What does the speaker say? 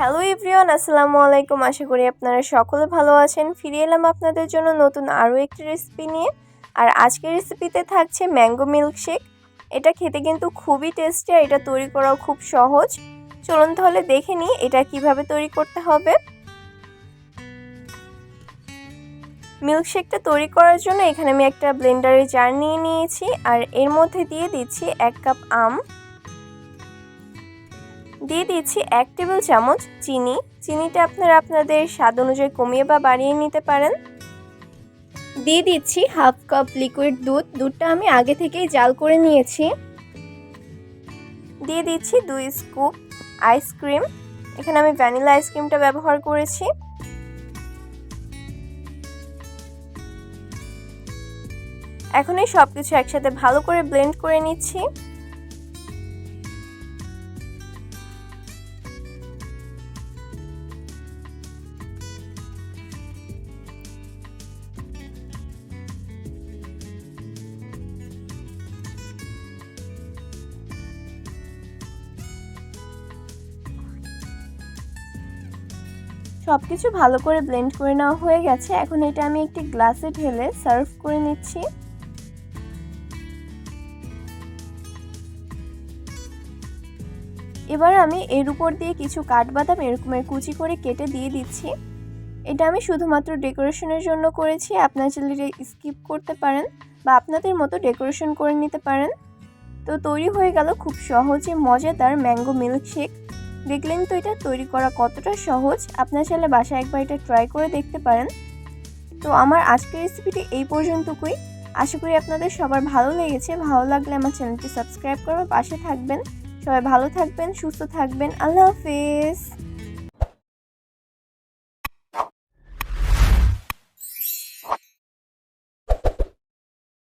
Hello everyone আসসালামু আলাইকুম আশা করি আপনারা সকলে ভালো আছেন। ফিরে এলাম আপনাদের জন্য নতুন আরও একটি রেসিপি নিয়ে। আর আজকের রেসিপিতে থাকছে ম্যাঙ্গো মিল্কশেক এটা খেতে কিন্তু খুবই টেস্টি আর এটা তৈরি করাও খুব সহজ। চলুন তাহলে দেখে নিই এটা কীভাবে তৈরি করতে হবে। মিল্কশেকটা তৈরি করার জন্য এখানে আমি একটা ব্লেন্ডারে জার নিয়ে নিয়েছি। আর এর মধ্যে দিয়ে দিচ্ছি এক কাপ আম। দিয়ে দিচ্ছি এক টেবিল চামচ চিনি। চিনিটা আপনারা আপনাদের স্বাদ অনুযায়ী কমিয়ে বা বাড়িয়ে নিতে পারেন। দিয়ে দিচ্ছি হাফ কাপ লিকুইড দুধ। দুধটা আমি আগে থেকেই জাল করে নিয়েছি। দিয়ে দিচ্ছি দুই স্কুপ আইসক্রিম এখানে আমি ভ্যানিলা আইসক্রিমটা ব্যবহার করেছি। এখন এই সব কিছু একসাথে ভালো করে ব্লেন্ড করে নিচ্ছি। সব কিছু ভালো করে ব্লেন্ড করে নেওয়া হয়ে গেছে। এখন এটা আমি একটি গ্লাসে ঢেলে সার্ভ করে নিচ্ছি। এবার আমি এর উপর দিয়ে কিছু কাঠবাদাম এরকমের কুচি করে কেটে দিয়ে দিচ্ছি। এটা আমি শুধুমাত্র ডেকোরেশনের জন্য করেছি। আপনার চাইলে স্কিপ করতে পারেন বা আপনাদের মতো ডেকোরেশন করে নিতে পারেন। তো তৈরি হয়ে গেল খুব সহজে, মজাদার ম্যাঙ্গো মিল্কশেক দেখলেন তো এটা তৈরি করা কতটা সহজ। আপনার সালে বাসায় একবার এটা ট্রাই করে দেখতে পারেন। তো আমার আজকের রেসিপিটি এই পর্যন্তকুই আশা করি আপনাদের সবার ভালো লেগেছে। ভালো লাগলে আমার চ্যানেলটি সাবস্ক্রাইব করবার পাশে থাকবেন। সবাই ভালো থাকবেন, সুস্থ থাকবেন। আল্লাহ হাফেজ।